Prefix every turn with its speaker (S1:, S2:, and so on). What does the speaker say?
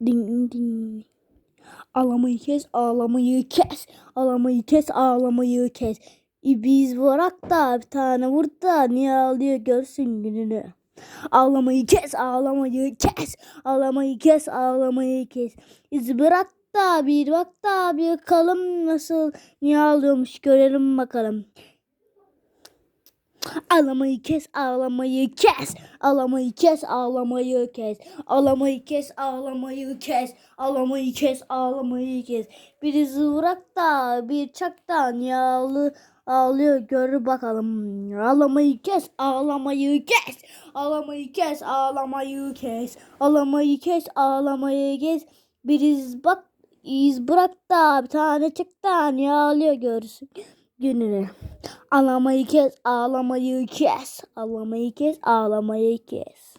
S1: Ding ding. Ağlamayı kes, ağlamayı kes. Ağlamayı kes, ağlamayı kes. E Biz bırak da bir tane vur da niye ağlıyor görsün gününü. Ağlamayı kes, ağlamayı kes. Ağlamayı kes, ağlamayı kes. İz bırak da bir bak da bir bakalım nasıl niye ağlıyormuş görelim bakalım. Ağlamayı kes, ağlamayı kes. Ağlamayı kes, ağlamayı kes. Ağlamayı kes, ağlamayı kes. Ağlamayı kes, ağlamayı kes. Bir zıvrak da bir çak da niye ağlı, ağlıyor gör bakalım. Ağlamayı kes, ağlamayı kes. Ağlamayı kes, ağlamayı kes. Ağlamayı kes, ağlamayı kes. Bir iz bak iz bırak da bir tane çık da ağlıyor görsün gününü. Ağlamayı kes, ağlamayı kes. Ağlamayı kes, ağlamayı kes.